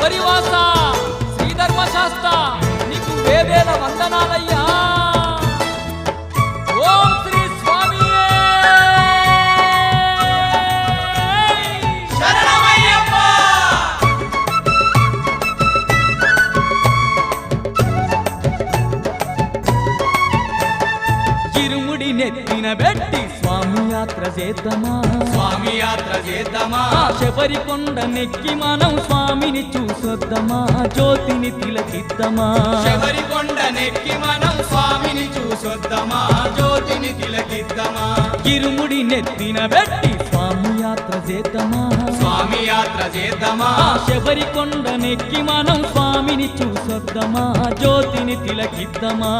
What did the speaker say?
శబరివాస శ్రీధర్మశాస్త్ర నీకు వేవేల వందనాలయ్యా. ఇరుముడి నెత్తిన పెట్టి స్వామి యాత్ర చేద్దామా? స్వామి యాత్ర చేద్దామా? శబరి కొండ నెక్కి మనం స్వామిని చూసొద్దామా? జ్యోతిని తిలకిద్దామా? శబరి కొండ నెక్కి మనం స్వామిని చూసొద్దామా? జ్యోతిని తిలకిద్దామా? ఇరుముడి నెత్తిన పెట్టి స్వామి యాత్ర చేద్దామా? స్వామి యాత్ర చేద్దామా? శబరి కొండ నెక్కి మనం స్వామిని చూసొద్దామా? జ్యోతిని తిలకిద్దామా?